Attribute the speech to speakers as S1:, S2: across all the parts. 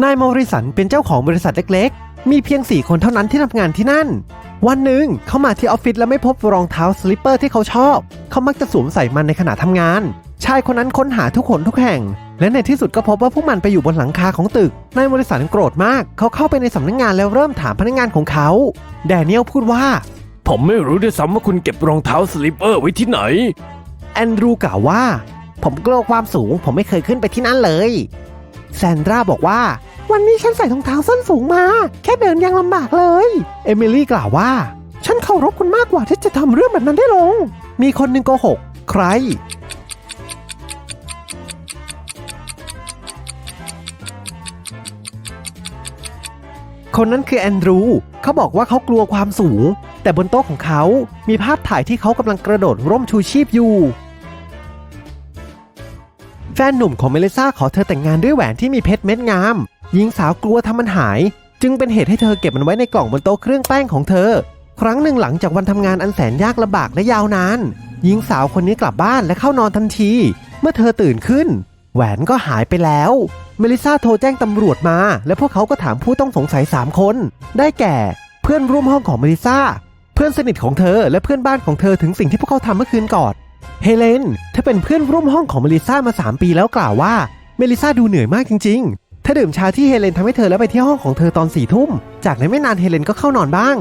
S1: นายมอริสันเป็นเจ้าของบริษัทเล็กๆ มีเพียง 4 คนเท่านั้นที่ทำงานที่นั่น วันหนึ่งเขามาที่ออฟฟิศแล้วไม่พบรองเท้าสลิปเปอร์ที่เขาชอบ เขามักจะสวมใส่มันในขณะทำงาน ชายคนนั้นค้นหาทุกคนทุกแห่ง และในที่สุดก็พบว่าพวกมันไปอยู่บนหลังคาของตึก นายมอริสันโกรธมาก เขาเข้าไปในสำนักงงานแล้วเริ่มถามพนักงานของเขา แดเนียลพูดว่า
S2: ผมไม่รู้ด้วยซ้ำว่าคุณเก็บรองเท้าสลิปเปอร์ไว้ที่ไหน
S1: แอนดรูกล่าวว่า ผมกลัวความสูง ผมไม่เคยขึ้นไปที่นั่นเลย แซนดราบอกว่า วันนี้ฉันใส่รองเท้าส้นสูงมา แค่เดินยังลำบากเลย เอมิลี่กล่าวว่า ฉันเคารพคุณมากกว่าที่จะทำเรื่องแบบนั้นได้ลง มีคนหนึ่งโกหก ใคร คนนั้นคือแอนดรูเขาบอกว่าเขากลัวความสูง แต่บนโต๊ะของเขา มีภาพถ่ายที่เขากำลังกระโดดร่มชูชีพอยู่ แฟนหนุ่มของเมลิซาขอเธอแต่งงานด้วยแหวนที่มีเพชรเม็ดงาม หญิงสาวกลัวทำมันหาย จึงเป็นเหตุให้เธอเก็บมันไว้ในกล่องบนโต๊ะเครื่องแป้งของเธอ ครั้งหนึ่งหลังจากวันทำงานอันแสนยากลำบากและยาวนาน หญิงสาวคนนี้กลับบ้านและเข้านอนทันที เมื่อเธอตื่นขึ้น แหวนก็หายไปแล้ว เมลิซาโทรแจ้งตำรวจมา และพวกเขาก็ถามผู้ต้องสงสัย 3 คน ได้แก่ เพื่อนร่วมห้องของเมลิซาเพื่อนสนิทของเธอและเพื่อนบ้านของเธอถึงสิ่งที่พวกเขาทำเมื่อคืนก่อน เฮเลนเธอเป็นเพื่อนร่วมห้องของเมลิซามา 3 ปีแล้วกล่าวว่า เมลิซาดูเหนื่อยมากจริงๆ เธอดื่มชาที่เฮเลนทำให้เธอแล้วไปที่ห้องของเธอตอนสี่ทุ่ม จากนั้นไม่นานเฮเลนก็เข้านอนบ้าง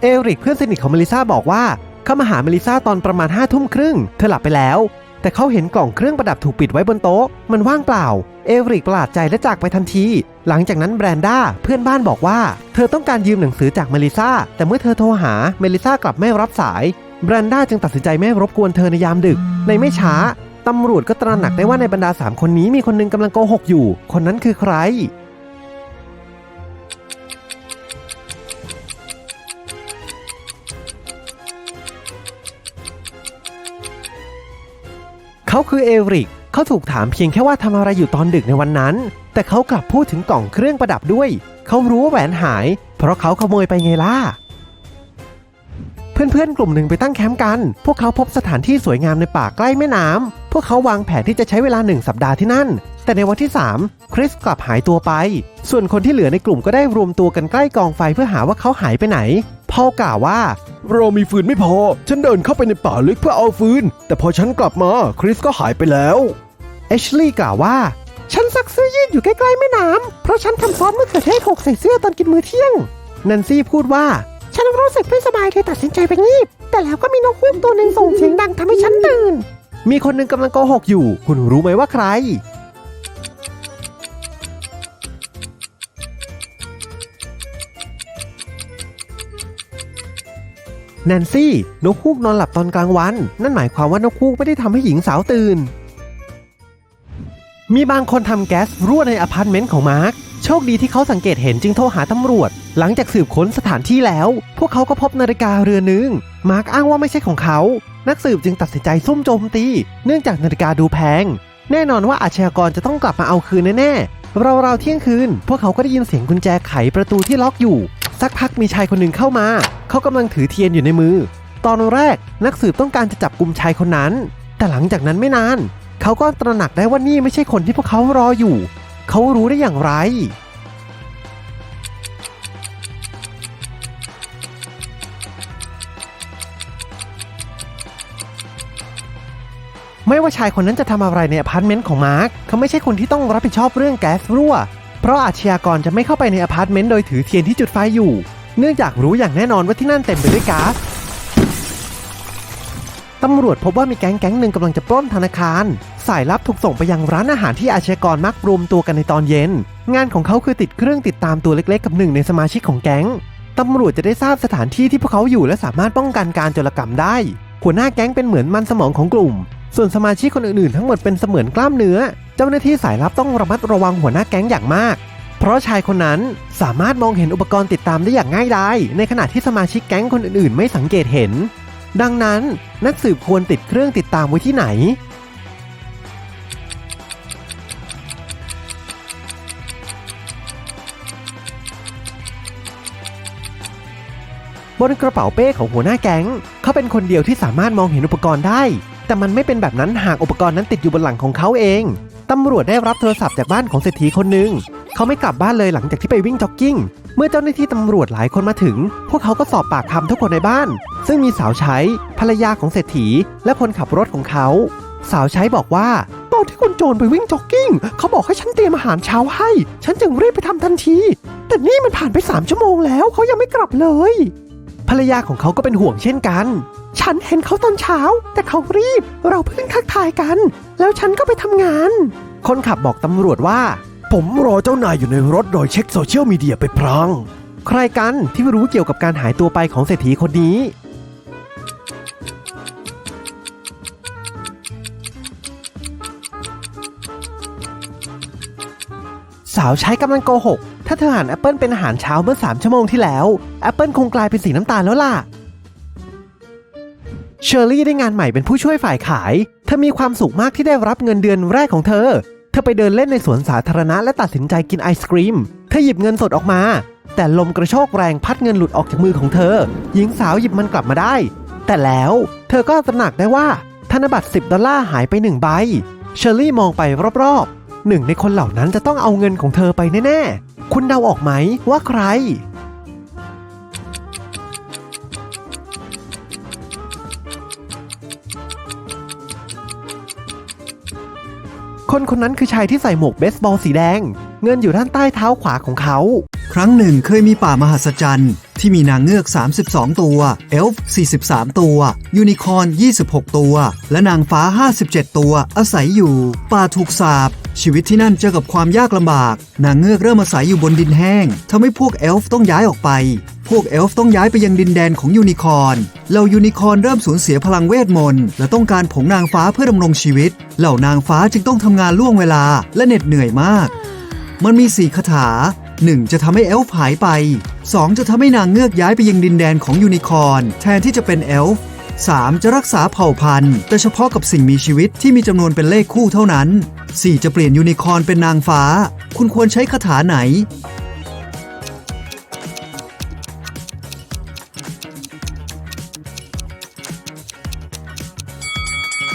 S1: เอริกเพื่อนสนิทของเมลิซาบอกว่า เขามาหาเมลิซาตอนประมาณ5้าทุ่มครึ่ง เธอหลับไปแล้ว แต่เขาเห็นกล่องเครื่องประดับถูกปิดไว้บนโต๊ะ มันว่างเปล่า เอริกประหลาดใจและจากไปทันที หลังจากนั้นแบรนด้าเพื่อนบ้านบอกว่า เธอต้องการยืมหนังสือจากเมลิซาแต่เมื่อเธอโทรหาเมลิซากลับไม่รับสาย แบรนด้าจึงตัดสินใจไม่รบกวนเธอในยามดึก ในไม่ช้าตำรวจก็ตระหนักได้ว่าในบรรดา3คนนี้มีคนหนึงกำลังโกหกอยู่ คนนั้นคือใคร เขาคือเอริก เขาถูกถามเพียงแค่ว่าทำอะไรอยู่ตอนดึกในวันนั้น แต่เขากลับพูดถึงกล่องเครื่องประดับด้วย เขารู้ว่าแหวนหาย เพราะเขาขโมยไปไงล่ะ เพื่อนๆ กลุ่มหนึ่งไปตั้งแคมป์กัน พวกเขาพบสถานที่สวยงามในป่าใกล้แม่น้ำพวกเขาวางแผนที่จะใช้เวลาหนึ่งสัปดาห์ที่นั่น แต่ในวันที่ 3 คริสกลับหายตัวไป ส่วนคนที่เหลือในกลุ่มก็ได้รวมตัวกันใกล้กองไฟเพื่อหาว่าเขาหายไปไหนพอลกล่าวว่า
S2: เรามีฟืนไม่พอ ฉันเดินเข้าไปในป่าลึกเพื่อเอาฟืน แต่พอฉันกลับมาคริสก็หายไปแล้ว
S1: เอชลีย์กล่าวว่า ฉันซักเสื้อยืดอยู่ใกล้ๆแม่น้ำเพราะฉันทำซอสมะเขือเทศหกใส่เสื้อตอนกินมื้อเที่ยง นันซี่พูดว่า ฉันรู้สึกไม่สบายเลยตัดสินใจไปงีบ แต่แล้วก็มีนกฮูกตัวหนึ่งส่งเสียงดังทำให้ฉันตื่น มีคนหนึ่งกำลังโกหกอยู่ คุณรู้ไหมว่าใคร แนนซี่ นกฮูกนอนหลับตอนกลางวัน นั่นหมายความว่านกฮูกไม่ได้ทำให้หญิงสาวตื่น มีบางคนทำแก๊สรั่วในอพาร์ตเมนต์ของมาร์ค โชคดีที่เขาสังเกตเห็นจึงโทรหาตำรวจ หลังจากสืบค้นสถานที่แล้ว พวกเขาก็พบนาฬิกาเรือนหนึงมาร์คอ้างว่าไม่ใช่ของเขา นักสืบจึงตัดสินใจซุ่มโจมตี เนื่องจากนาฬิกาดูแพง แน่นอนว่าอาชญากรจะต้องกลับมาเอาคืนแน่ๆราวๆเที่ยงคืน พวกเขาก็ได้ยินเสียงกุญแจไขประตูที่ล็อกอยู่ สักพักมีชายคนหนึ่งเข้ามา เขากำลังถือเทียนอยู่ในมือ ตอนแรกนักสืบต้องการจะจับกลุ่มชายคนนั้น แต่หลังจากนั้นไม่นาน เขาก็ตระหนักได้ว่านี่ไม่ใช่คนที่พวกเขารออยู่ เขารู้ได้อย่างไร ไม่ว่าชายคนนั้นจะทำอะไรในอพาร์ตเมนต์ของมาร์คเขาไม่ใช่คนที่ต้องรับผิดชอบเรื่องแก๊สรั่ว เพราะอาชญากรจะไม่เข้าไปในอพาร์ตเมนต์โดยถือเทียนที่จุดไฟอยู่ เนื่องจากรู้อย่างแน่นอนว่าที่นั่นเต็มไปด้วยก๊าซตำรวจพบว่ามีแก๊งแก๊งหนึ่งกำลังจะปล้นธนาคาร สายลับถูกส่งไปยังร้านอาหารที่อาชญากรมักรวมตัวกันในตอนเย็น งานของเขาคือติดเครื่องติดตามตัวเล็กๆ กับหนึ่งในสมาชิกของแก๊งตำรวจจะได้ทราบสถานที่ที่พวกเขาอยู่และสามารถป้องกันการโจรกรรมได้ หัวหน้าแก๊งเป็นเหมือนมันสมองของกลุ่ม ส่วนสมาชิกคนอื่นๆ ทั้งหมดเป็นเสมือนกล้ามเนื้อ เจ้าหน้าที่สายลับต้องระมัดระวังหัวหน้าแก๊งอย่างมาก เพราะชายคนนั้นสามารถมองเห็นอุปกรณ์ติดตามได้อย่างง่ายดายในขณะที่สมาชิกแก๊งคนอื่นๆ ไม่สังเกตเห็น ดังนั้นนักสืบควรติดเครื่องติดตามไว้ที่ไหน บนกระเป๋าเป้ของหัวหน้าแก๊ง เขาเป็นคนเดียวที่สามารถมองเห็นอุปกรณ์ได้ แต่มันไม่เป็นแบบนั้นหากอุปกรณ์นั้นติดอยู่บนหลังของเขาเอง ตำรวจได้รับโทรศัพท์จากบ้านของเศรษฐีคนหนึ่ง เขาไม่กลับบ้านเลยหลังจากที่ไปวิ่งจ็อกกิ้ง เมื่อเจ้าหน้าที่ตำรวจหลายคนมาถึง พวกเขาก็สอบปากคำทุกคนในบ้าน ซึ่งมีสาวใช้ ภรรยาของเศรษฐี และคนขับรถของเขา สาวใช้บอกว่าตอนที่คนโจรไปวิ่งจ็อกกิ้ง เขาบอกให้ฉันเตรียมอาหารเช้าให้ ฉันจึงรีบไปทำทันที แต่นี่มันผ่านไปสามชั่วโมงแล้ว เขายังไม่กลับเลย ภรรยาของเขาก็เป็นห่วงเช่นกัน ฉันเห็นเขาตอนเช้า แต่เขารีบ เราเพิ่งทักทายกัน แล้วฉันก็ไปทำงาน คนขับบอกตำรวจว่า
S2: ผมรอเจ้านายอยู่ในรถโดยเช็คโซเชียลมีเดียไปพราง
S1: ใครกันที่รู้เกี่ยวกับการหายตัวไปของเศรษฐีคนนี้ สาวใช้กำลังโกหก ถ้าเธอหันแอปเปิลเป็นอาหารเช้าเมื่อ 3 ชั่วโมงที่แล้วแอปเปิลคงกลายเป็นสีน้ำตาลแล้วล่ะเชอร์รี่ได้งานใหม่เป็นผู้ช่วยฝ่ายขาย เธอมีความสุขมากที่ได้รับเงินเดือนแรกของเธอ เธอไปเดินเล่นในสวนสาธารณะและตัดสินใจกินไอศครีม เธอหยิบเงินสดออกมา แต่ลมกระโชกแรงพัดเงินหลุดออกจากมือของเธอ หญิงสาวหยิบมันกลับมาได้ แต่แล้วเธอก็ตระหนักได้ว่า ธนบัตร 10 ดอลลาร์หายไปหนึ่งใบ เชอร์รี่มองไปรอบๆ หนึ่งในคนเหล่านั้นจะต้องเอาเงินของเธอไปแน่ๆ คุณเดาออกไหมว่าใคร คนคนนั้นคือชายที่ใส่หมวกเบสบอลสีแดง เงินอยู่ด้านใต้เท้าขวาของเขา
S3: ครั้งหนึ่งเคยมีป่ามหัศจรรย์ ที่มีนางเงือก 32 ตัว เอลฟ์ 43 ตัว ยูนิคอร์น26 ตัว และนางฟ้า 57 ตัว อาศัยอยู่ ป่าถูกสาบ ชีวิตที่นั่นเจอกับความยากลำบาก นางเงือกเริ่มอาศัยอยู่บนดินแห้งทำให้พวกเอลฟ์ต้องย้ายออกไป พวกเอลฟ์ต้องย้ายไปยังดินแดนของยูนิคอร์นเหล่ายูนิคอร์นเริ่มสูญเสียพลังเวทมนต์และต้องการผงนางฟ้าเพื่อดำรงชีวิต เหล่านางฟ้าจึงต้องทำงานล่วงเวลาและเหน็ดเหนื่อยมาก มันมีสี่คาถา 1. จะทำให้เอลฟ์หายไป 2. จะทำให้นางเงือกย้ายไปยังดินแดนของยูนิคอร์นแทนที่จะเป็นเอลฟ์ 3. จะรักษาเผ่าพันธุ์ แต่เฉพาะกับสิ่งมีชีวิตที่มีจำนวนเป็นเลขคู่เท่านั้น 4. จะเปลี่ยนยูนิคอร์นเป็นนางฟ้า คุณควรใช้คาถาไหน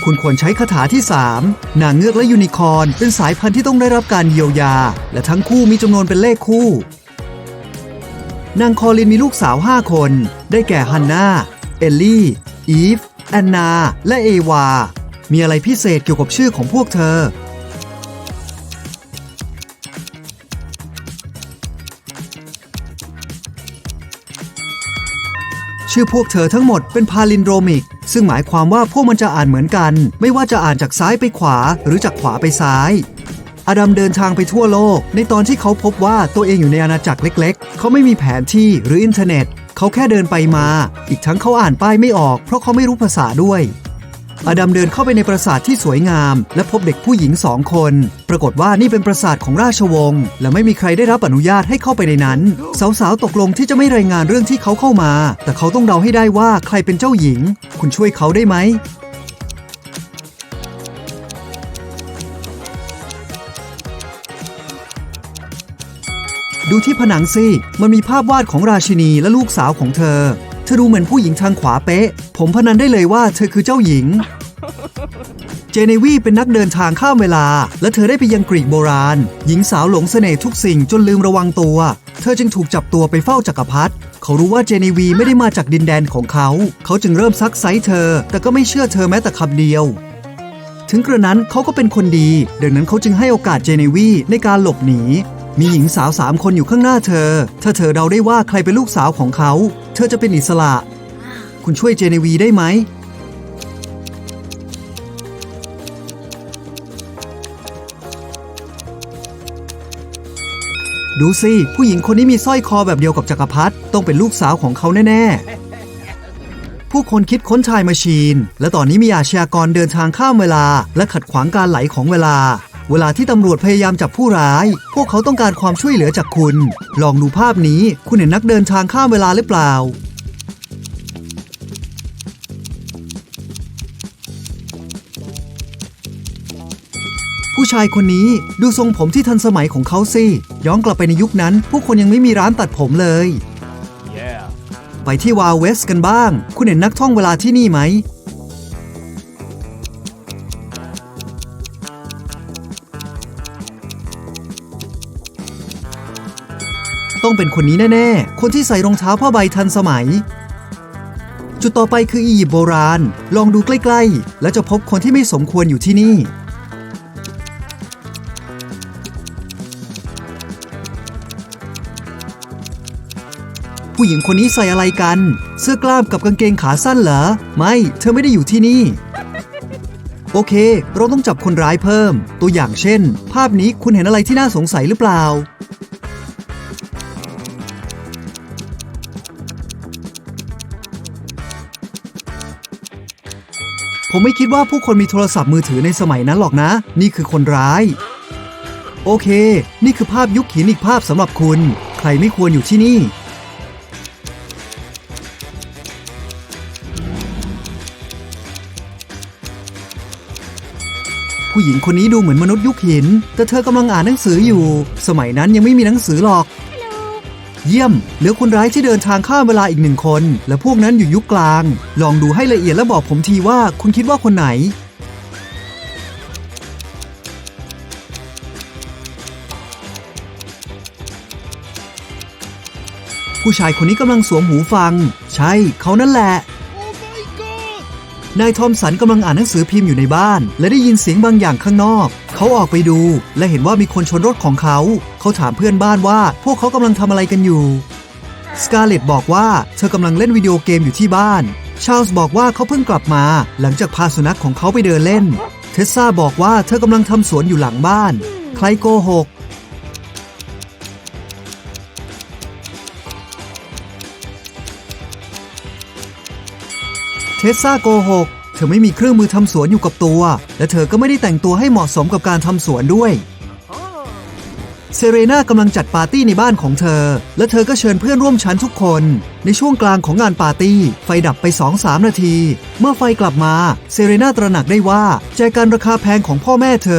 S3: คุณควรใช้คาถาที่ 3 นางเงือกและยูนิคอร์นเป็นสายพันธุ์ที่ต้องได้รับการเยียวยา และทั้งคู่มีจำนวนเป็นเลขคู่ นางคอลินมีลูกสาว 5 คน ได้แก่ฮันนาเอลลี่ อีฟ แอนนา และเอวา มีอะไรพิเศษเกี่ยวกับชื่อของพวกเธอชื่อพวกเธอทั้งหมดเป็นพาลินโดรมิก ซึ่งหมายความว่าพวกมันจะอ่านเหมือนกัน ไม่ว่าจะอ่านจากซ้ายไปขวา หรือจากขวาไปซ้าย อดัมเดินทางไปทั่วโลก ในตอนที่เขาพบว่าตัวเองอยู่ในอาณาจักรเล็ก ๆ เขาไม่มีแผนที่หรืออินเทอร์เน็ต เขาแค่เดินไปมา อีกทั้งเขาอ่านป้ายไม่ออก เพราะเขาไม่รู้ภาษาด้วย อดัมเดินเข้าไปในปราสาทที่สวยงาม และพบเด็กผู้หญิงสองคน ปรากฏว่านี่เป็นปราสาทของราชวงศ์และไม่มีใครได้รับอนุญาตให้เข้าไปในนั้น สาวๆตกลงที่จะไม่รายงานเรื่องที่เขาเข้ามา แต่เขาต้องเดาให้ได้ว่าใครเป็นเจ้าหญิง คุณช่วยเขาได้ไหมดูที่ผนังสิ มันมีภาพวาดของราชินีและลูกสาวของเธอ เธอดูเหมือนผู้หญิงทางขวาเป๊ะ ผมพนันได้เลยว่าเธอคือเจ้าหญิง เจเนวีเป็นนักเดินทางข้ามเวลา และเธอได้ไปยังกรีกโบราณ หญิงสาวหลงเสน่ห์ทุกสิ่งจนลืมระวังตัว เธอจึงถูกจับตัวไปเฝ้าจักรพรรดิเขารู้ว่าเจเนวีไม่ได้มาจากดินแดนของเขา เขาจึงเริ่มซักไซเธอ แต่ก็ไม่เชื่อเธอแม้แต่คำเดียว ถึงกระนั้นเขาก็เป็นคนดีดังนั้นเขาจึงให้โอกาสเจเนวีในการหลบหนี มีหญิงสาวสามคนอยู่ข้างหน้าเธอ ถ้าเธอเดาได้ว่าใครเป็นลูกสาวของเขา เธอจะเป็นอิสระ คุณช่วยเจเนวีได้ไหม ดูสิ ผู้หญิงคนนี้มีสร้อยคอแบบเดียวกับจักรพรรดิต้องเป็นลูกสาวของเขาแน่ ๆ ผู้คนคิดค้นชายมาชีน และตอนนี้มีอาชญากรเดินทางข้ามเวลา และขัดขวางการไหลของเวลา เวลาที่ตำรวจพยายามจับผู้ร้าย พวกเขาต้องการความช่วยเหลือจากคุณ ลองดูภาพนี้ คุณเห็นนักเดินทางข้ามเวลาหรือเปล่า ผู้ชายคนนี้ดูทรงผมที่ทันสมัยของเขาสิย้อนกลับไปในยุคนั้นผู้คนยังไม่มีร้านตัดผมเลยไปที่วาเวสกันบ้าง คุณเห็นนักท่องเวลาที่นี่ไหม ต้องเป็นคนนี้แน่ๆ คนที่ใส่รองเท้าผ้าใบทันสมัย จุดต่อไปคืออียิปต์โบราณ ลองดูใกล้ๆ แล้วจะพบคนที่ไม่สมควรอยู่ที่นี่ ผู้หญิงคนนี้ใส่อะไรกัน เสื้อกล้ามกับกางเกงขาสั้นเหรอ ไม่ เธอไม่ได้อยู่ที่นี่โอเค เราต้องจับคนร้ายเพิ่ม ตัวอย่างเช่น ภาพนี้คุณเห็นอะไรที่น่าสงสัยหรือเปล่า ผมไม่คิดว่าผู้คนมีโทรศัพท์มือถือในสมัยนั้นหรอกนะ นี่คือคนร้าย โอเค นี่คือภาพยุคหินอีกภาพสำหรับคุณ ใครไม่ควรอยู่ที่นี่ ผู้หญิงคนนี้ดูเหมือนมนุษย์ยุคหิน แต่เธอกำลังอ่านหนังสืออยู่ สมัยนั้นยังไม่มีหนังสือหรอก เยี่ยม เหลือคนร้ายที่เดินทางข้ามเวลาอีกหนึ่งคน และพวกนั้นอยู่ยุคกลาง ลองดูให้ละเอียดและบอกผมทีว่าคุณคิดว่าคนไหน ผู้ชายคนนี้กำลังสวมหูฟัง ใช่ เขานั่นแหละ นายทอมสันกำลังอ่านหนังสือพิมพ์อยู่ในบ้าน และได้ยินเสียงบางอย่างข้างนอก เขาออกไปดู และเห็นว่ามีคนชนรถของเขา เขาถามเพื่อนบ้านว่าพวกเขากำลังทำอะไรกันอยู่ สกาเลตบอกว่าเธอกำลังเล่นวิดีโอเกมอยู่ที่บ้าน ชาลส์บอกว่าเขาเพิ่งกลับมา หลังจากพาสุนัขของเขาไปเดินเล่น เทสซาบอกว่าเธอกำลังทำสวนอยู่หลังบ้าน ใครโกหก เทสซาโกหก เธอไม่มีเครื่องมือทำสวนอยู่กับตัว และเธอก็ไม่ได้แต่งตัวให้เหมาะสมกับการทำสวนด้วย เซเรนากำลังจัดปาร์ตี้ในบ้านของเธอ และเธอก็เชิญเพื่อนร่วมชั้นทุกคน ในช่วงกลางของงานปาร์ตี้ ไฟดับไป 2-3 นาที เมื่อไฟกลับมา เซเรนาตระหนักได้ว่าแจกันราคาแพงของพ่อแม่เธอ